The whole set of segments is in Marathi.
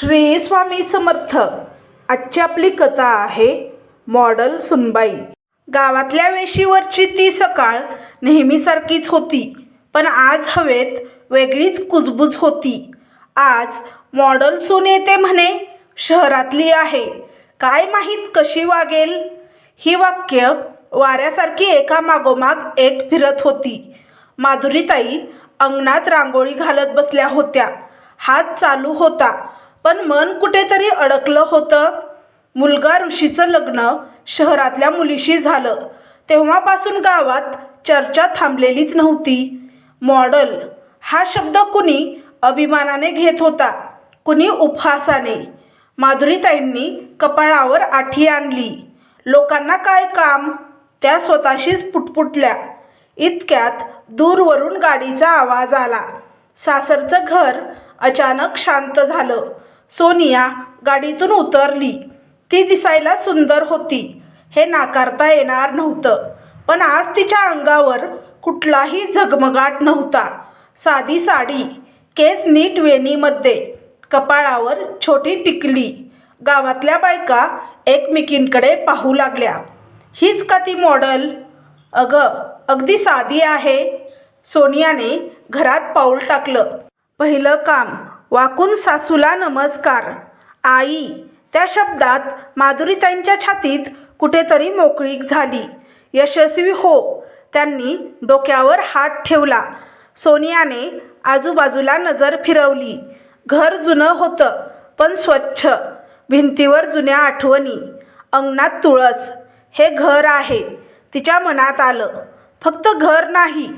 श्री स्वामी समर्थ. आजची आपली कथा आहे मॉडल सुनबाई. गावातल्या वेशीवरची ती सकाळ नेहमीसारखीच होती पण आज हवेत वेगळीच कुजबूज होती. आज मॉडल सून येते म्हणे शहरातली आहे. काय माहीत कशी वागेल? ही वाक्य वाऱ्यासारखी एका मागोमाग एक फिरत होती. माधुरीताई अंगणात रांगोळी घालत बसल्या होत्या. हात चालू होता. पण मन कुठेतरी अडकलं होतं. मुलगा ऋषीचं लग्न शहरातल्या मुलीशी झालं. तेव्हापासून गावात चर्चा थांबलेलीच नव्हती. मॉडल हा शब्द कुणी अभिमानाने घेत होता कुणी उपहासाने. माधुरीताईंनी कपाळावर आठी आणली. लोकांना काय काम? त्या स्वतःशीच पुटपुटल्या. इतक्यात दूरवरून गाडीचा आवाज आला. सासरचं घर अचानक शांत झालं. सोनिया गाडीतून उतरली. ती दिसायला सुंदर होती. हे नाकारता येणार नव्हतं. पण आज तिच्या अंगावर कुठलाही झगमगाट नव्हता. साधी साडी केस नीट वेणीमध्ये कपाळावर छोटी टिकली. गावातल्या बायका एकमेकींकडे पाहू लागल्या. हीच का ती मॉडल? अगं अगदी साधी आहे. सोनियाने घरात पाऊल टाकलं. पहिलं काम वाकून सासूला नमस्कार. आई त्या शब्दात माधुरीताईंच्या छातीत कुठेतरी मोकळीक झाली. यशस्वी हो त्यांनी डोक्यावर हात ठेवला. सोनियाने आजूबाजूला नजर फिरवली. घर जुनं होतं पण स्वच्छ. भिंतीवर जुन्या आठवणी. अंगणात तुळस. हे घर आहे तिच्या मनात आलं. फक्त घर नाही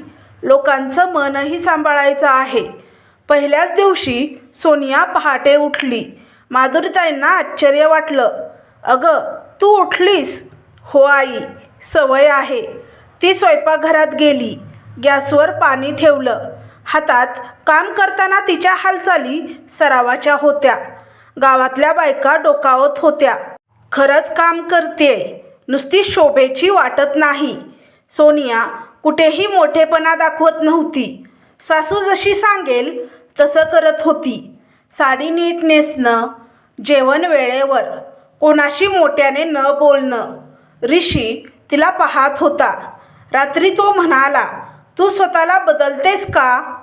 लोकांचं मनही सांभाळायचं आहे. पहिल्याच दिवशी सोनिया पहाटे उठली. माधुरीताईंना आश्चर्य वाटलं. अगं तू उठलीस? हो आई. सवय आहे. ती स्वयंपाकघरात गेली. गॅसवर पाणी ठेवलं. हातात काम करताना तिच्या हालचाली सरावाच्या होत्या. गावातल्या बायका डोकावत होत्या. खरंच काम करते नुसती शोभेची वाटत नाही. सोनिया कुठेही मोठेपणा दाखवत नव्हती. सासू जशी सांगेल तसं करत होती. साडी नीट नेसणं जेवण वेळेवर कोणाशी मोठ्याने न बोलणं. ऋषी तिला पाहत होता. रात्री तो म्हणाला तू स्वतःला बदलतेस का?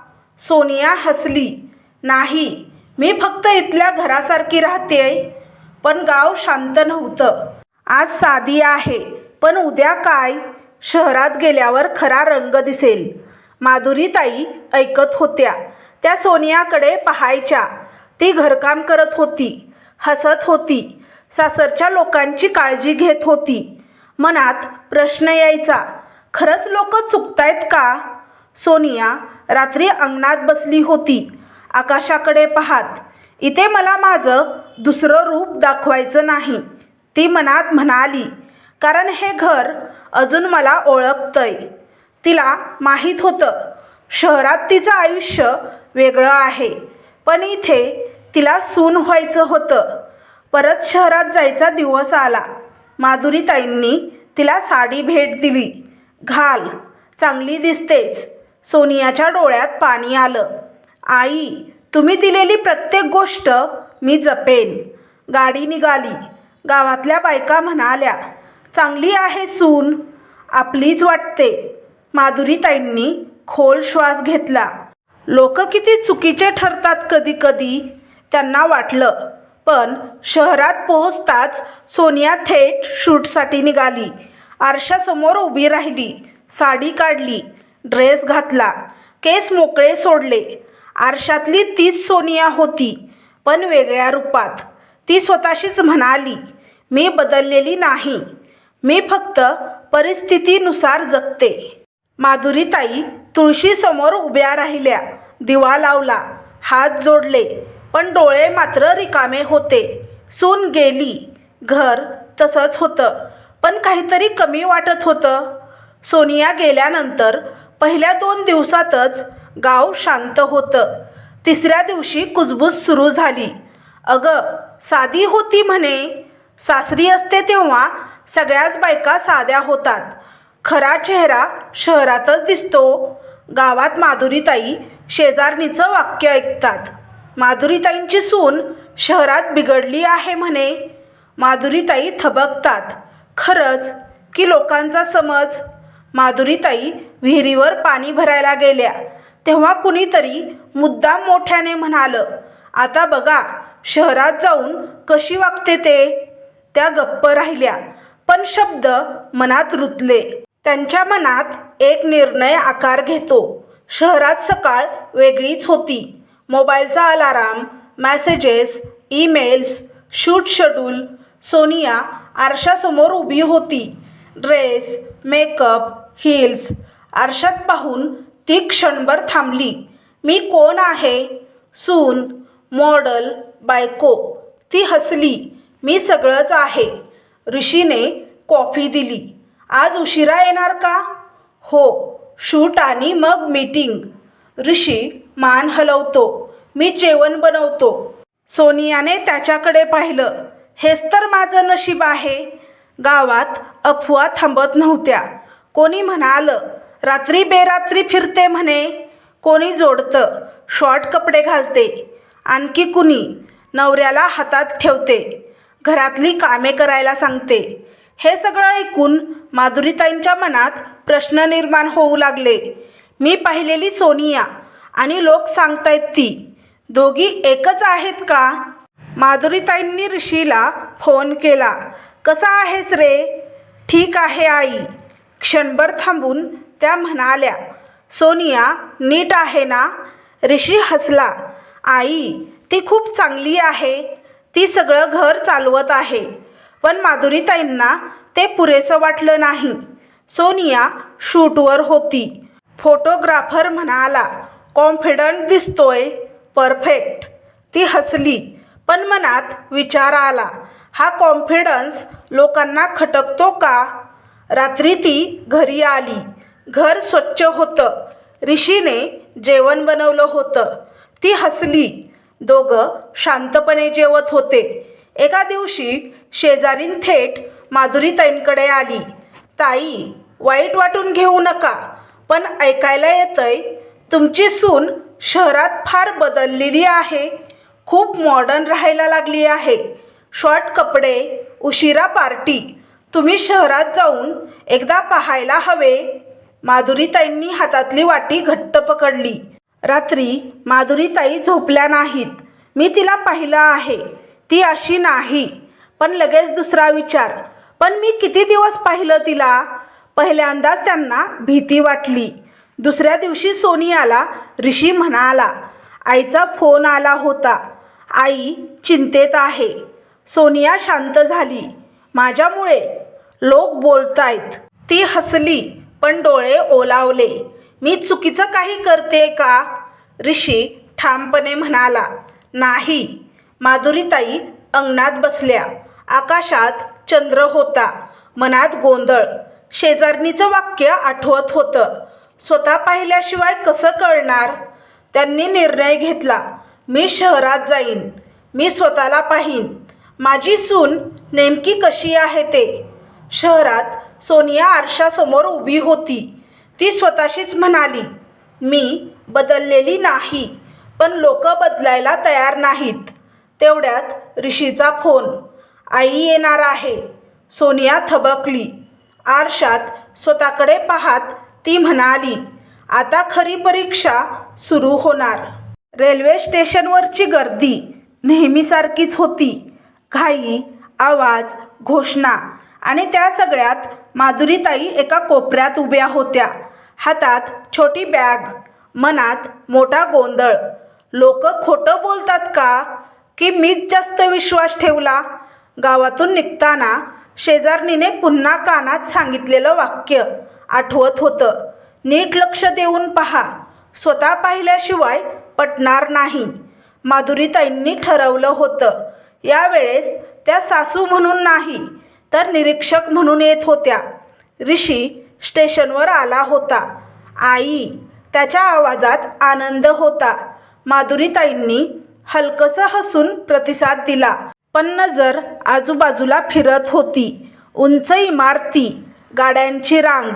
सोनिया हसली. नाही मी फक्त इथल्या घरासारखी राहते पण गाव शांत नव्हतं. आज साधी आहे पण उद्या काय? शहरात गेल्यावर खरा रंग दिसेल. माधुरीताई ऐकत होत्या. त्या सोनियाकडे पाहायच्या. ती घरकाम करत होती हसत होती सासरच्या लोकांची काळजी घेत होती. मनात प्रश्न यायचा खरंच लोक चुकतायत का? सोनिया रात्री अंगणात बसली होती. आकाशाकडे पाहात इथे मला माझं दुसरं रूप दाखवायचं नाही. ती मनात म्हणाली कारण हे घर अजून मला ओळखतंय. तिला माहीत होतं शहरात तिचं आयुष्य वेगळं आहे. पण इथे तिला सून व्हायचं होतं. परत शहरात जायचा दिवस आला. माधुरीताईंनी तिला साडी भेट दिली. घाल चांगली दिसतेच सोनियाच्या डोळ्यात पाणी आलं. आई तुम्ही दिलेली प्रत्येक गोष्ट मी जपेन. गाडी निघाली. गावातल्या बायका म्हणाल्या चांगली आहे सून. आपलीच वाटते. माधुरीताईंनी खोल श्वास घेतला. लोक किती चुकीचे ठरतात कधी कधी त्यांना वाटलं. पण शहरात पोहोचताच सोनिया थेट शूटसाठी निघाली. आरशासमोर उभी राहिली साडी काढली ड्रेस घातला केस मोकळे सोडले. आरशातली तीच सोनिया होती पण वेगळ्या रूपात. ती स्वतःशीच म्हणाली मी बदललेली नाही. मी फक्त परिस्थितीनुसार जगते. माधुरीताई तुळशीसमोर उभ्या राहिल्या. दिवा लावला. हात जोडले. पण डोळे मात्र रिकामे होते. सून गेली. घर तसंच होतं. पण काहीतरी कमी वाटत होतं. सोनिया गेल्यानंतर पहिल्या दोन दिवसातच गाव शांत होतं. तिसऱ्या दिवशी कुजबूज सुरू झाली. अगं साधी होती म्हणे. सासरी असते तेव्हा सगळ्याच बायका साध्या होतात. खरा चेहरा शहरातच दिसतो. गावात माधुरीताई शेजारणीचं वाक्य ऐकतात. माधुरीताईंची सून शहरात बिघडली आहे म्हणे. माधुरीताई थबकतात. खरंच की लोकांचा समज? माधुरीताई विहिरीवर पाणी भरायला गेल्या. तेव्हा कुणीतरी मुद्दाम मोठ्याने म्हणालं आता बघा शहरात जाऊन कशी वागते ते? त्या गप्प राहिल्या पण शब्द मनात रुतले. त्यांच्या मनात एक निर्णय आकार घेतो. शहरात सकाळ वेगळीच होती. मोबाईलचा alarm messages emails shoot schedule Sonia आरशासमोर उभी होती. ड्रेस मेकअप हिल्स आरशात पाहून ती क्षणभर थांबली. मी कोण आहे सून मॉडल बायको ती हसली. मी सगळंच आहे. ऋषीने कॉफी दिली. आज उशिरा येणार का? हो शूट आणि मग मीटिंग. ऋषी मान हलवतो. मी जेवण बनवतो. सोनियाने त्याच्याकडे पाहिलं. हेच तर माझं नशीब आहे. गावात अफवा थांबत नव्हत्या. कोणी म्हणालं रात्री बेरात्री फिरते म्हणे. कोणी जोडतं शॉर्ट कपडे घालते. आणखी कुणी नवऱ्याला हातात ठेवते. घरातली कामे करायला सांगते. हे सगळं ऐकून माधुरीताईंच्या मनात प्रश्न निर्माण होऊ लागले. मी पाहिलेली सोनिया आणि लोक सांगतायत ती दोघी एकच आहेत का? माधुरीताईंनी ऋषीला फोन केला कसा आहेस रे? ठीक आहे आई. क्षणभर थांबून त्या म्हणाल्या सोनिया नीट आहे ना? ऋषी हसला आई ती खूप चांगली आहे. ती सगळं घर चालवत आहे. पण माधुरीताईंना ते पुरेसं वाटलं नाही. सोनिया शूटवर होती. फोटोग्राफर म्हणाला कॉन्फिडंट दिसतोय परफेक्ट. ती हसली पण मनात विचार आला हा कॉन्फिडन्स लोकांना खटकतो का? रात्री ती घरी आली. घर स्वच्छ होतं. ऋषीने जेवण बनवलं होतं. ती हसली. दोघं शांतपणे जेवत होते. एका दिवशी शेजारीन थेट माधुरीताईंकडे आली. ताई वाईट वाटून घेऊ नका पण ऐकायला येतंय तुमची सून शहरात फार बदललेली आहे. खूप मॉडर्न राहायला लागली आहे. शॉर्ट कपडे उशिरा पार्टी तुम्ही शहरात जाऊन एकदा पाहायला हवे. माधुरीताईंनी हातातली वाटी घट्ट पकडली. रात्री माधुरीताई झोपल्या नाहीत. मी तिला पाहिलं आहे. ती अशी नाही. पण लगेच दुसरा विचार. पण मी किती दिवस पाहिलं तिला? पहिल्यांदाच त्यांना भीती वाटली. दुसऱ्या दिवशी सोनियाला ऋषी म्हणाला आईचा फोन आला होता. आई चिंतेत आहे. सोनिया शांत झाली. माझ्यामुळे लोक बोलतायत. ती हसली पण डोळे ओलावले. मी चुकीचं काही करते का? ऋषी ठामपणे म्हणाला नाही. माधुरीताई अंगणात बसल्या. आकाशात चंद्र होता. मनात गोंधळ. शेजारणीचं वाक्य आठवत होतं. स्वतः पाहिल्याशिवाय कसं कळणार? त्यांनी निर्णय घेतला. मी शहरात जाईन. मी स्वतःला पाहीन. माझी सून नेमकी कशी आहे ते? शहरात सोनिया आरशासमोर उभी होती. ती स्वतःशीच म्हणाली मी बदललेली नाही. पण लोक बदलायला तयार नाहीत. तेवढ्यात ऋषीचा फोन. आई येणार आहे. सोनिया थबकली. आरशात स्वतःकडे पाहात ती म्हणाली आता खरी परीक्षा सुरू होणार. रेल्वे स्टेशनवरची गर्दी नेहमीसारखीच होती. घाई आवाज घोषणा आणि त्या सगळ्यात माधुरीताई एका कोपऱ्यात उभ्या होत्या. हातात छोटी बॅग मनात मोठा गोंधळ. लोक खोटं बोलतात का? की मीच जास्त विश्वास ठेवला? गावातून निघताना शेजारणीने पुन्हा कानात सांगितलेलं वाक्य आठवत होतं. नीट लक्ष देऊन पहा. स्वतः पाहिल्याशिवाय पटणार नाही. माधुरीताईंनी ठरवलं होतं. यावेळेस त्या सासू म्हणून नाही तर निरीक्षक म्हणून येत होत्या. ऋषी स्टेशनवर आला होता. आई त्याच्या आवाजात आनंद होता. माधुरीताईंनी हलकसं हसून प्रतिसाद दिला. पण नजर आजूबाजूला फिरत होती. उंच इमारती गाड्यांची रांग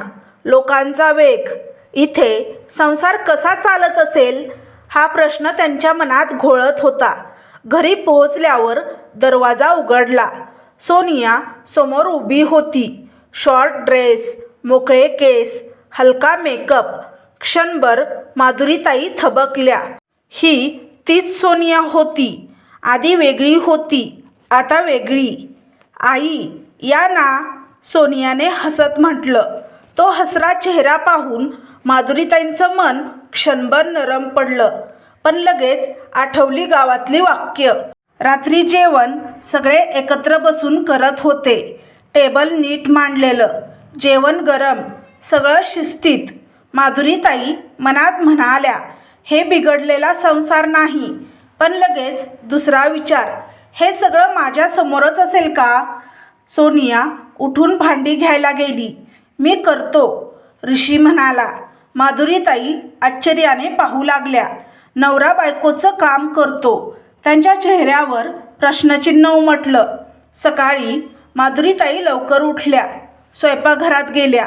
लोकांचा वेग. इथे संसार कसा चालत असेल? हा प्रश्न त्यांच्या मनात घोळत होता. घरी पोहोचल्यावर दरवाजा उघडला. सोनिया समोर उभी होती. शॉर्ट ड्रेस मोकळे केस हलका मेकअप. क्षणभर माधुरीताई थबकल्या. ही तीच सोनिया होती. आधी वेगळी होती आता वेगळी. आई या ना सोनियाने हसत म्हटलं. तो हसरा चेहरा पाहून माधुरीताईंचं मन क्षणभर नरम पडलं पण लगेच आठवली गावातली वाक्य. रात्री जेवण सगळे एकत्र बसून करत होते. टेबल नीट मांडलेलं जेवण गरम सगळं शिस्तीत. माधुरीताई मनात म्हणाल्या हे बिघडलेला संसार नाही. पण लगेच दुसरा विचार हे सगळं माझ्यासमोरच असेल का? सोनिया उठून भांडी घ्यायला गेली. मी करतो ऋषी म्हणाला. माधुरीताई आश्चर्याने पाहू लागल्या. नवरा बायकोचं काम करतो. त्यांच्या चेहऱ्यावर प्रश्नचिन्ह उमटलं. सकाळी माधुरीताई लवकर उठल्या. स्वयंपाकघरात गेल्या.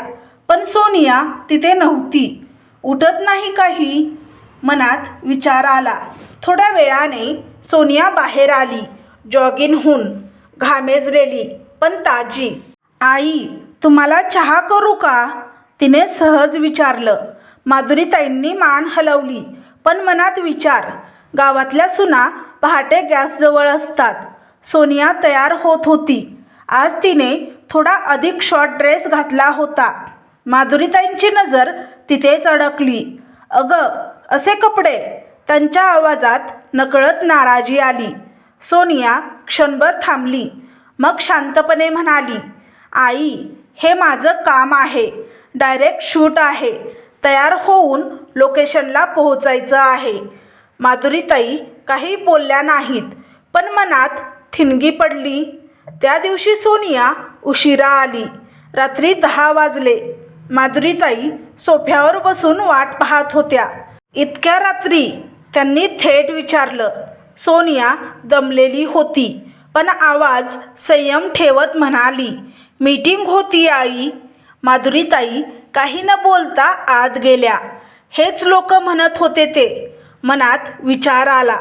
पण सोनिया तिथे नव्हती. उठत नाही काही? मनात विचार आला. थोड्या वेळाने सोनिया बाहेर आली. जॉगिनहून घामेजलेली पण ताजी. आई तुम्हाला चहा करू का? तिने सहज विचारलं. माधुरीताईंनी मान हलवली. पण मनात विचार. गावातल्या सुना पहाटे गॅसजवळ असतात. सोनिया तयार होत होती. आज तिने थोडा अधिक शॉर्ट ड्रेस घातला होता. माधुरीताईंची नजर तिथेच अडकली. अगं असे कपडे त्यांच्या आवाजात नकळत नाराजी आली. सोनिया क्षणभर थांबली. मग शांतपणे म्हणाली आई हे माझं काम आहे. डायरेक्ट शूट आहे. तयार होऊन लोकेशनला पोहोचायचं आहे. माधुरीताई काही बोलल्या नाहीत पण मनात थिनगी पडली. त्या दिवशी सोनिया उशिरा आली. रात्री दहा वाजले. माधुरीताई सोफ्यावर बसून वाट पाहत होत्या. इतक्या रात्री त्यांनी थेट विचारलं सोनिया दमलेली होती पण आवाज संयम ठेवत म्हणाली मीटिंग होती आई माधुरीताई काही न बोलता आत गेल्या. हेच लोक म्हणत होते ते. मनात विचार आला.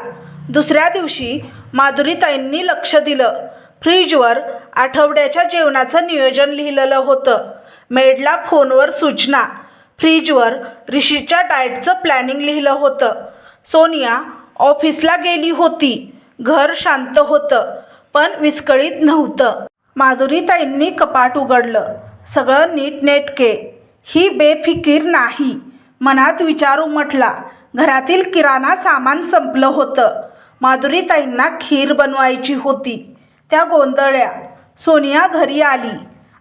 दुसऱ्या दिवशी माधुरीताईंनी लक्ष दिलं. फ्रीजवर आठवड्याच्या जेवणाचं नियोजन लिहिलेलं होतं. मेडला फोनवर सूचना. फ्रीजवर ऋषीच्या डाएटचं प्लॅनिंग लिहिलं होतं. सोनिया ऑफिसला गेली होती. घर शांत होतं पण विस्कळीत नव्हतं. माधुरीताईंनी कपाट उघडलं. सगळं नीटनेटके ही बेफिकीर नाही मनात विचार उमटला. घरातील किराणा सामान संपलं होतं. माधुरीताईंना खीर बनवायची होती. त्या गोंधळ्या. सोनिया घरी आली.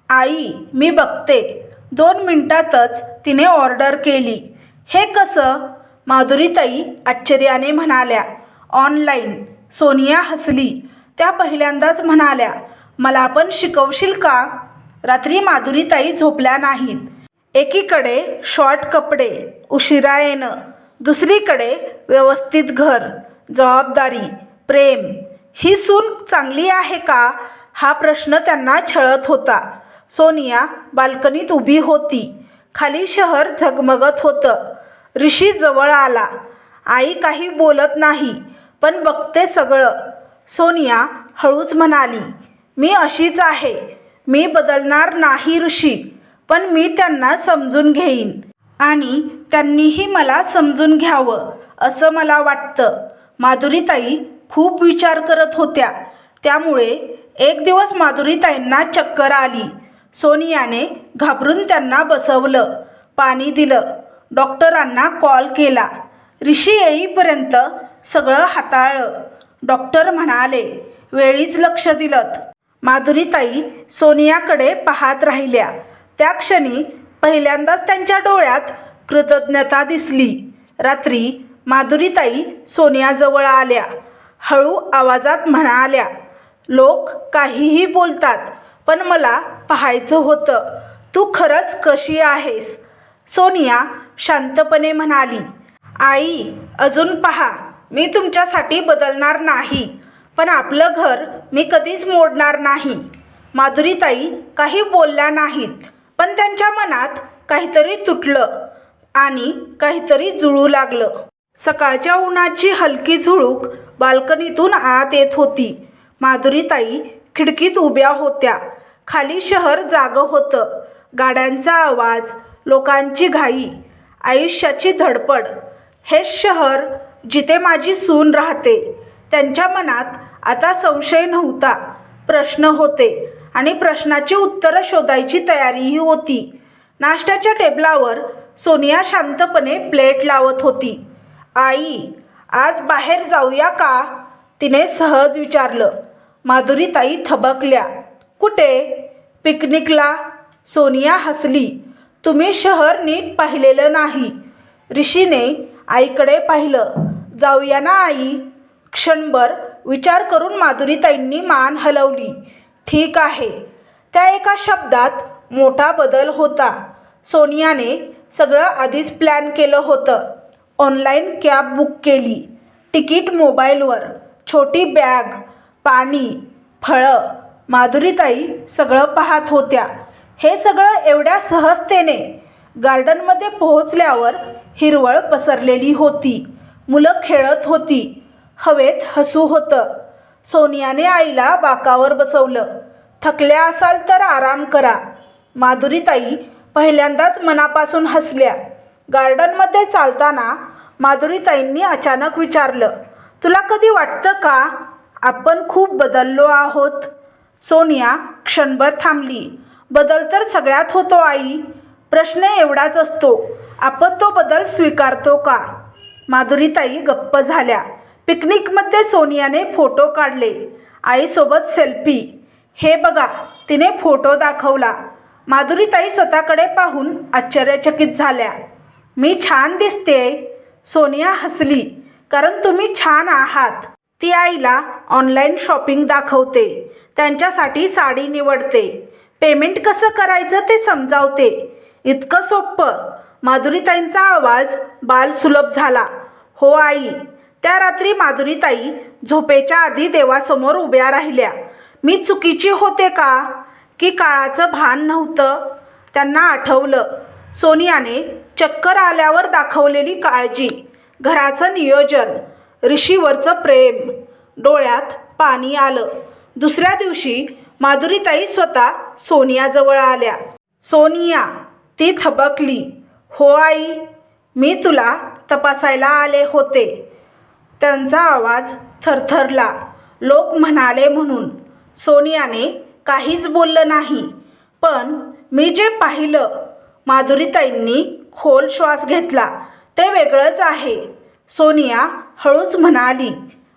आई मी बघते. दोन मिनिटातच तिने ऑर्डर केली. हे कसं? माधुरीताई आश्चर्याने म्हणाल्या. ऑनलाईन. सोनिया हसली. त्या पहिल्यांदाच म्हणाल्या मला पण शिकवशील का? रात्री माधुरीताई झोपल्या नाहीत. एकीकडे शॉर्ट कपडे उशिरा येणं दुसरीकडे व्यवस्थित घर जबाबदारी प्रेम. ही सून चांगली आहे का? हा प्रश्न त्यांना छळत होता. सोनिया बाल्कनीत उभी होती. खाली शहर झगमगत होतं. ऋषी जवळ आला. आई काही बोलत नाही पण बघते सगळं. सोनिया हळूच म्हणाली मी अशीच आहे. मी बदलणार नाही ऋषी पण मी त्यांना समजून घेईन. आणि त्यांनीही मला समजून घ्यावं असं मला वाटतं. माधुरीताई खूप विचार करत होत्या. त्यामुळे एक दिवस माधुरीताईंना चक्कर आली. सोनियाने घाबरून त्यांना बसवलं. पाणी दिलं. डॉक्टरांना कॉल केला. ऋषी येईपर्यंत सगळं हाताळलं. डॉक्टर म्हणाले वेळीच लक्ष दिलं माधुरीताई सोनियाकडे पाहत राहिल्या. त्या क्षणी पहिल्यांदाच त्यांच्या डोळ्यात कृतज्ञता दिसली. रात्री माधुरीताई सोनियाजवळ आल्या. हळू आवाजात म्हणाल्या लोक काहीही बोलतात. पण मला पाहायचं होतं. तू खरंच कशी आहेस? सोनिया शांतपणे म्हणाली. आई अजून पहा. मी तुमच्यासाठी बदलणार नाही. पण आपलं घर मी कधीच मोडणार नाही. माधुरीताई काही बोलल्या नाहीत पण त्यांच्या मनात काहीतरी तुटलं आणि काहीतरी जुळू लागलं. सकाळच्या उन्हाची हलकी झुळूक बाल्कनीतून आत येत होती. माधुरीताई खिडकीत उभ्या होत्या. खाली शहर जागं होतं. गाड्यांचा आवाज लोकांची घाई आयुष्याची धडपड. हेच शहर जिथे माझी सून राहते त्यांच्या मनात आता संशय नव्हता. प्रश्न होते आणि प्रश्नाची उत्तरं शोधायची तयारीही होती. नाश्त्याच्या टेबलावर सोनिया शांतपणे प्लेट लावत होती. आई आज बाहेर जाऊया का? तिने सहज विचारलं. माधुरीताई थबकल्या. कुठे? पिकनिकला? सोनिया हसली. तुम्ही शहर नीट पाहिलेलं नाही. ऋषीने आईकडे पाहिलं. जाऊया ना आई. क्षणभर विचार करून माधुरीताईंनी मान हलवली. ठीक आहे. त्या एका शब्दात मोठा बदल होता. सोनियाने सगळं आधीच प्लॅन केलं होतं. ऑनलाईन कॅब बुक केली. तिकीट मोबाईलवर. छोटी बॅग पाणी फळं माधुरीताई सगळं पाहत होत्या. हे सगळं एवढ्या सहजतेने गार्डनमध्ये पोहोचल्यावर हिरवळ पसरलेली होती. मुलं खेळत होती. हवेत हसू होतं. सोनियाने आईला बाकावर बसवलं. थकल्या असाल तर आराम करा. माधुरीताई पहिल्यांदाच मनापासून हसल्या. गार्डनमध्ये चालताना माधुरीताईंनी अचानक विचारलं तुला कधी वाटतं का आपण खूप बदललो आहोत? सोनिया क्षणभर थांबली. बदल तर सगळ्यात होतो आई. प्रश्न एवढाच असतो आपण तो बदल स्वीकारतो का? माधुरीताई गप्प झाल्या. पिकनिकमध्ये सोनियाने फोटो काढले. आईसोबत सेल्फी. हे बघा तिने फोटो दाखवला. माधुरीताई स्वतःकडे पाहून आश्चर्यचकित झाल्या. मी छान दिसते सोनिया हसली. कारण तुम्ही छान आहात. ती आईला ऑनलाईन शॉपिंग दाखवते. त्यांच्यासाठी साडी निवडते. पेमेंट कसं करायचं ते समजावते. इतकं सोपं. माधुरीताईंचा आवाज बालसुलभ झाला. हो आई. त्या रात्री माधुरीताई झोपेच्या आधी देवासमोर उभ्या राहिल्या. मी चुकीची होते का? की काळाचं भान नव्हतं? त्यांना आठवलं. सोनियाने चक्कर आल्यावर दाखवलेली काळजी. घराचं नियोजन. ऋषीवरचं प्रेम. डोळ्यात पाणी आलं. दुसऱ्या दिवशी माधुरीताई स्वतः सोनियाजवळ आल्या. सोनिया ती थबकली. हो आई मी तुला तपासायला आले होते. त्यांचा आवाज थरथरला. लोक म्हणाले म्हणून. सोनियाने काहीच बोललं नाही. पण मी जे पाहिलं माधुरीताईंनी खोल श्वास घेतला. ते वेगळंच आहे सोनिया हळूच म्हणाली.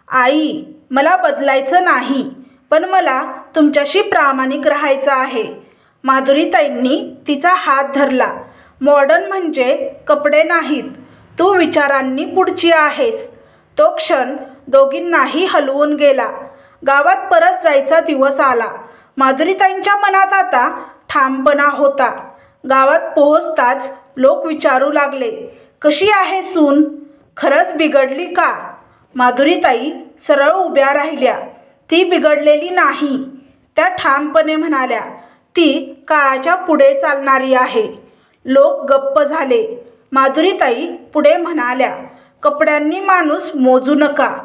आई मला बदलायचं नाही. पण मला तुमच्याशी प्रामाणिक राहायचं आहे. माधुरीताईंनी तिचा हात धरला. मॉडर्न म्हणजे कपडे नाहीत. तू विचारांनी पुढची आहेस. तो क्षण दोघींनाही हलवून गेला. गावात परत जायचा दिवस आला. माधुरीताईंच्या मनात आता ठामपणा होता. गावात पोहोचताच लोक विचारू लागले कशी आहे सून? खरंच बिघडली का? माधुरीताई सरळ उभ्या राहिल्या. ती बिघडलेली नाही. त्या ठामपणे म्हणाल्या ती काळाच्या पुढे चालणारी आहे. लोक गप्प झाले. माधुरीताई पुढे म्हणाल्या कपड्यांनी माणूस मोजू नका.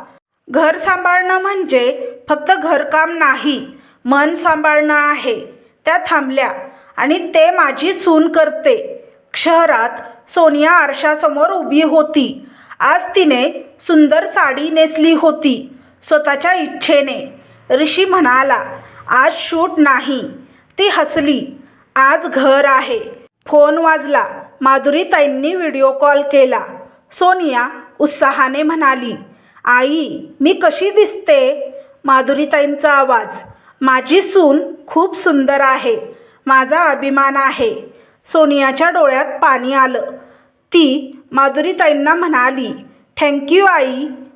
घर सांभाळणं म्हणजे फक्त घरकाम नाही. मन सांभाळणं आहे. त्या थांबल्या आणि ते माझी सून करते. शहरात सोनिया आरशासमोर उभी होती. आज तिने सुंदर साडी नेसली होती. स्वतःच्या इच्छेने. ऋषी म्हणाला आज शूट नाही. ती हसली. आज घर आहे. फोन वाजला. माधुरीताईंनी व्हिडिओ कॉल केला. सोनिया उत्साहाने म्हणाली आई मी कशी दिसते? माधुरीताईंचा आवाज माझी सून खूप सुंदर आहे. माझा अभिमान आहे. सोनियाच्या डोळ्यात पाणी आलं. ती माधुरीताईंना म्हणाली थँक्यू आई.